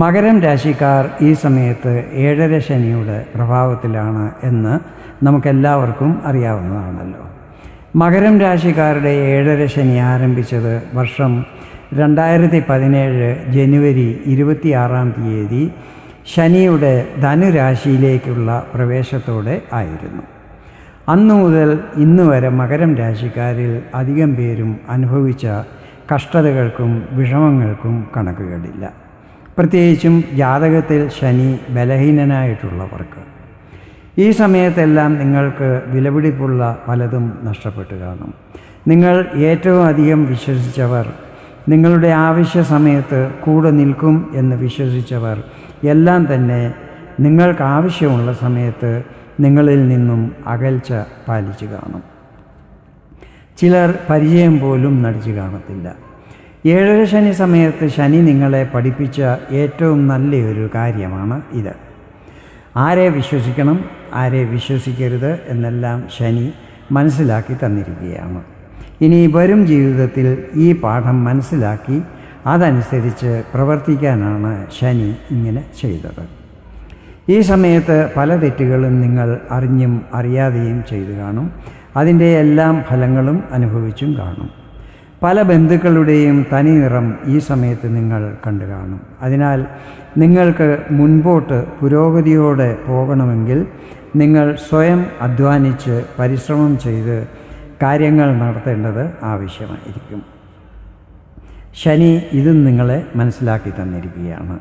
മകരം രാശിക്കാർ ഈ സമയത്ത് ഏഴര ശനിയുടെ പ്രഭാവത്തിലാണ് എന്ന് നമുക്കെല്ലാവർക്കും അറിയാവുന്നതാണല്ലോ. മകരം രാശിക്കാരുടെ ഏഴര ശനി ആരംഭിച്ചത് വർഷം രണ്ടായിരത്തി പതിനേഴ് ജനുവരി ഇരുപത്തിയാറാം തീയതി ശനിയുടെ ധനുരാശിയിലേക്കുള്ള പ്രവേശത്തോടെ ആയിരുന്നു. അന്നു മുതൽ ഇന്ന് വരെ മകരം രാശിക്കാരിൽ അധികം പേരും അനുഭവിച്ച കഷ്ടതകൾക്കും വിഷമങ്ങൾക്കും കണക്കുകളില്ല. പ്രത്യേകിച്ചും ജാതകത്തിൽ ശനി ബലഹീനനായിട്ടുള്ളവർക്ക്. ഈ സമയത്തെല്ലാം നിങ്ങൾക്ക് വിലപിടിപ്പുള്ള പലതും നഷ്ടപ്പെട്ടു കാണും. നിങ്ങൾ ഏറ്റവും അധികം വിശ്വസിച്ചവർ നിങ്ങളുടെ ആവശ്യ സമയത്ത് കൂടെ നിൽക്കും എന്ന് വിശ്വസിച്ചവർ എല്ലാം തന്നെ നിങ്ങൾക്ക് ആവശ്യമുള്ള സമയത്ത് നിങ്ങളിൽ നിന്നും അകൽച്ച പാലിച്ചു കാണും. ചിലർ പരിചയം പോലും നടിച്ചു കാണത്തില്ല. ഏഴര ശനി സമയത്ത് ശനി നിങ്ങളെ പഠിപ്പിച്ച ഏറ്റവും നല്ലൊരു കാര്യമാണ് ഇത്. ആരെ വിശ്വസിക്കണം ആരെ വിശ്വസിക്കരുത് എന്നെല്ലാം ശനി മനസ്സിലാക്കി തന്നിരിക്കുകയാണ്. ഇനി വരും ജീവിതത്തിൽ ഈ പാഠം മനസ്സിലാക്കി അതനുസരിച്ച് പ്രവർത്തിക്കാനാണ് ശനി ഇങ്ങനെ ചെയ്തത്. ഈ സമയത്ത് പല തെറ്റുകളും നിങ്ങൾ അറിഞ്ഞും അറിയാതെയും ചെയ്തു കാണും. അതിന്റെ എല്ലാം ഫലങ്ങളും അനുഭവിച്ചും കാണും. പല ബന്ധുക്കളുടെയും തനി നിറം ഈ സമയത്ത് നിങ്ങൾ കണ്ടു കാണും. അതിനാൽ നിങ്ങൾക്ക് മുൻപോട്ട് പുരോഗതിയോടെ പോകണമെങ്കിൽ നിങ്ങൾ സ്വയം അധ്വാനിച്ച് പരിശ്രമം ചെയ്ത് കാര്യങ്ങൾ നടത്തേണ്ടത് ആവശ്യമായിരിക്കും. ശനി ഇതും നിങ്ങളെ മനസ്സിലാക്കി തന്നിരിക്കുകയാണ്.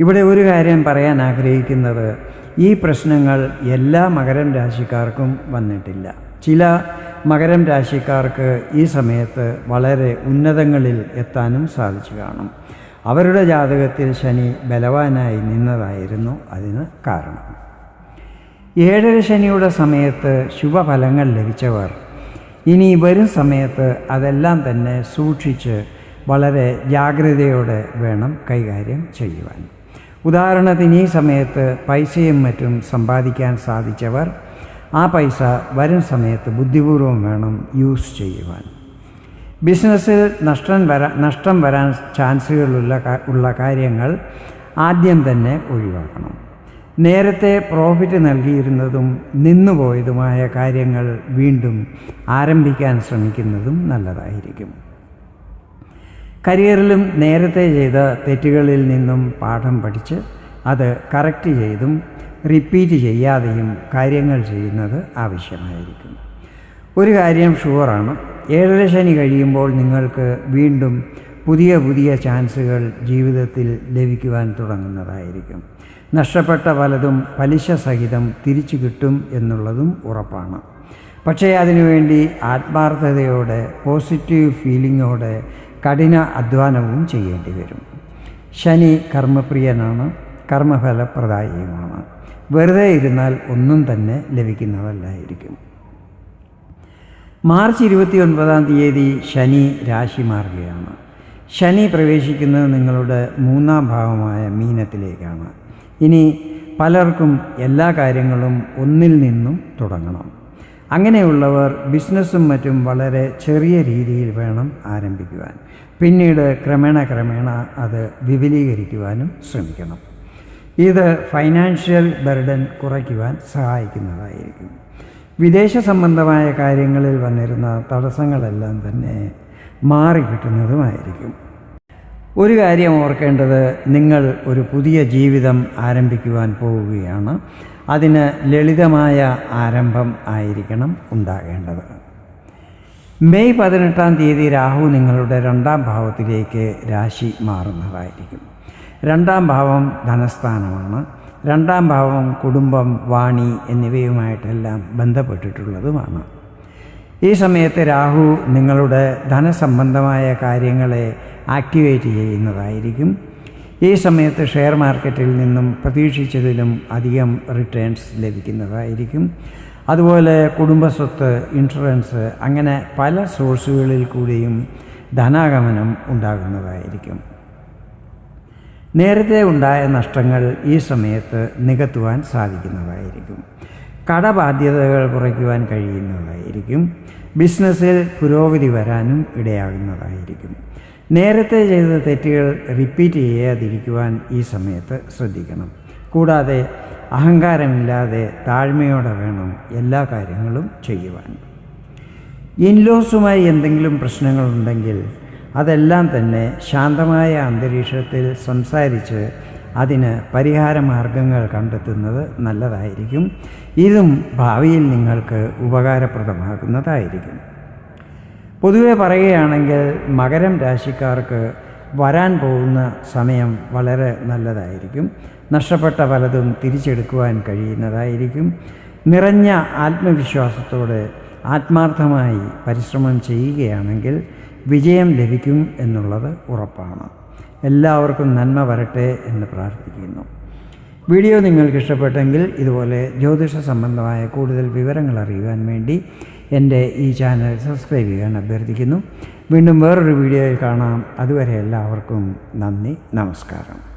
ഇവിടെ ഒരു കാര്യം പറയാൻ ആഗ്രഹിക്കുന്നത് ഈ പ്രശ്നങ്ങൾ എല്ലാ മകരം രാശിക്കാർക്കും വന്നിട്ടില്ല. ചില മകരം രാശിക്കാർക്ക് ഈ സമയത്ത് വളരെ ഉന്നതങ്ങളിൽ എത്താനും സാധിച്ചു കാണും. അവരുടെ ജാതകത്തിൽ ശനി ബലവാനായി നിന്നതായിരുന്നു അതിന് കാരണം. ഏഴര ശനിയുടെ സമയത്ത് ശുഭഫലങ്ങൾ ലഭിച്ചവർ. ഇനി വരും സമയത്ത് അതെല്ലാം തന്നെ സൂക്ഷിച്ച് വളരെ ജാഗ്രതയോടെ വേണം കൈകാര്യം ചെയ്യുവാൻ. ഉദാഹരണത്തിന് ഈ സമയത്ത് പൈസയും മറ്റും സമ്പാദിക്കാൻ സാധിച്ചവർ ആ പൈസ വരും സമയത്ത് ബുദ്ധിപൂർവം വേണം യൂസ് ചെയ്യുവാൻ. ബിസിനസ്സിൽ നഷ്ടം വരാൻ നഷ്ടം വരാൻ ചാൻസുകളുള്ള ഉള്ള കാര്യങ്ങൾ ആദ്യം തന്നെ ഒഴിവാക്കണം. നേരത്തെ പ്രോഫിറ്റ് നൽകിയിരുന്നതും നിന്നുപോയതുമായ കാര്യങ്ങൾ വീണ്ടും ആരംഭിക്കാൻ ശ്രമിക്കുന്നതും നല്ലതായിരിക്കും. കരിയറിലും നേരത്തെ ചെയ്ത തെറ്റുകളിൽ നിന്നും പാഠം പഠിച്ച് അത് കറക്റ്റ് ചെയ്തും റിപ്പീറ്റ് ചെയ്യാതെയും കാര്യങ്ങൾ ചെയ്യുന്നത് ആവശ്യമായിരിക്കും ഒരു കാര്യം ഷുവറാണ് ഏഴര ശനി കഴിയുമ്പോൾ നിങ്ങൾക്ക് വീണ്ടും പുതിയ പുതിയ ചാൻസുകൾ ജീവിതത്തിൽ ലഭിക്കുവാൻ തുടങ്ങുന്നതായിരിക്കും. നഷ്ടപ്പെട്ട പലതും പലിശ സഹിതം തിരിച്ചു കിട്ടും എന്നുള്ളതും ഉറപ്പാണ്. പക്ഷേ അതിനുവേണ്ടി ആത്മാർത്ഥതയോടെ പോസിറ്റീവ് ഫീലിങ്ങോടെ കഠിന അധ്വാനവും ചെയ്യേണ്ടി വരും. ശനി കർമ്മപ്രിയനാണ് കർമ്മഫലപ്രദായിയുമാണ് വെറുതെ ഇരുന്നാൽ ഒന്നും തന്നെ ലഭിക്കുന്നതല്ലായിരിക്കും. മാർച്ച് ഇരുപത്തി ഒൻപതാം തീയതി ശനി രാശി മാറുകയാണ്. ശനി പ്രവേശിക്കുന്നത് നിങ്ങളുടെ മൂന്നാം ഭാവമായ മീനത്തിലേക്കാണ്. ഇനി പലർക്കും എല്ലാ കാര്യങ്ങളും ഒന്നിൽ നിന്നും തുടങ്ങണം. അങ്ങനെയുള്ളവർ ബിസിനസ്സും മറ്റും വളരെ ചെറിയ രീതിയിൽ വേണം ആരംഭിക്കുവാൻ. പിന്നീട് ക്രമേണ ക്രമേണ അത് വിപുലീകരിക്കുവാനും ശ്രമിക്കണം. ഇത് ഫൈനാൻഷ്യൽ ബർഡൻ കുറയ്ക്കുവാൻ സഹായിക്കുന്നതായിരിക്കും. വിദേശ സംബന്ധമായ കാര്യങ്ങളിൽ വന്നിരുന്ന തടസ്സങ്ങളെല്ലാം തന്നെ മാറിക്കിട്ടുന്നതുമായിരിക്കും ഒരു കാര്യം ഓർക്കേണ്ടത് നിങ്ങൾ ഒരു പുതിയ ജീവിതം ആരംഭിക്കുവാൻ പോവുകയാണ്. അതിന് ലളിതമായ ആരംഭം ആയിരിക്കണം ഉണ്ടാകേണ്ടത്. മെയ് പതിനെട്ടാം തീയതി രാഹു നിങ്ങളുടെ രണ്ടാം ഭാവത്തിലേക്ക് രാശി മാറുന്നതായിരിക്കും. രണ്ടാം ഭാവം ധനസ്ഥാനമാണ്. രണ്ടാം ഭാവം കുടുംബം വാണി എന്നിവയുമായിട്ടെല്ലാം ബന്ധപ്പെട്ടിട്ടുള്ളതുമാണ്. ഈ സമയത്ത് രാഹു നിങ്ങളുടെ ധനസംബന്ധമായ കാര്യങ്ങളെ ആക്ടിവേറ്റ് ചെയ്യുന്നതായിരിക്കും. ഈ സമയത്ത് ഷെയർ മാർക്കറ്റിൽ നിന്നും പ്രതീക്ഷിച്ചതിലും അധികം റിട്ടേൺസ് ലഭിക്കുന്നതായിരിക്കും. അതുപോലെ കുടുംബസ്വത്ത് ഇൻഷുറൻസ് അങ്ങനെ പല സോഴ്സുകളിൽ കൂടിയും ധനാഗമനം ഉണ്ടാകുന്നതായിരിക്കും. നേരത്തെ ഉണ്ടായ നഷ്ടങ്ങൾ ഈ സമയത്ത് നികത്തുവാൻ സാധിക്കുന്നതായിരിക്കും. കടബാധ്യതകൾ കുറയ്ക്കുവാൻ കഴിയുന്നതായിരിക്കും. ബിസിനസ്സിൽ പുരോഗതി വരാനും ഇടയാകുന്നതായിരിക്കും. നേരത്തെ ചെയ്ത തെറ്റുകൾ റിപ്പീറ്റ് ചെയ്യാതിരിക്കുവാൻ ഈ സമയത്ത് ശ്രദ്ധിക്കണം. കൂടാതെ അഹങ്കാരമില്ലാതെ താഴ്മയോടെ വേണം എല്ലാ കാര്യങ്ങളും ചെയ്യുവാൻ. ഇൻലോസുമായി എന്തെങ്കിലും പ്രശ്നങ്ങളുണ്ടെങ്കിൽ അതെല്ലാം തന്നെ ശാന്തമായ അന്തരീക്ഷത്തിൽ സംസാരിച്ച് അതിന് പരിഹാര മാർഗങ്ങൾ കണ്ടെത്തുന്നത് നല്ലതായിരിക്കും. ഇതും ഭാവിയിൽ നിങ്ങൾക്ക് ഉപകാരപ്രദമാകുന്നതായിരിക്കും. പൊതുവെ പറയുകയാണെങ്കിൽ മകരം രാശിക്കാർക്ക് വരാൻ പോകുന്ന സമയം വളരെ നല്ലതായിരിക്കും. നഷ്ടപ്പെട്ട പലതും തിരിച്ചെടുക്കുവാൻ കഴിയുന്നതായിരിക്കും. നിറഞ്ഞ ആത്മവിശ്വാസത്തോടെ ആത്മാർത്ഥമായി പരിശ്രമം ചെയ്യുകയാണെങ്കിൽ വിജയം ലഭിക്കും എന്നുള്ളത് ഉറപ്പാണ്. എല്ലാവർക്കും നന്മ വരട്ടെ എന്ന് പ്രാർത്ഥിക്കുന്നു. വീഡിയോ നിങ്ങൾക്ക് ഇഷ്ടപ്പെട്ടെങ്കിൽ ഇതുപോലെ ജ്യോതിഷ സംബന്ധമായ കൂടുതൽ വിവരങ്ങൾ അറിയുവാൻ വേണ്ടി എന്റെ ഈ ചാനൽ സബ്സ്ക്രൈബ് ചെയ്യാൻ അഭ്യർത്ഥിക്കുന്നു. വീണ്ടും വേറൊരു വീഡിയോയിൽ കാണാം. അതുവരെ എല്ലാവർക്കും നന്ദി നമസ്കാരം.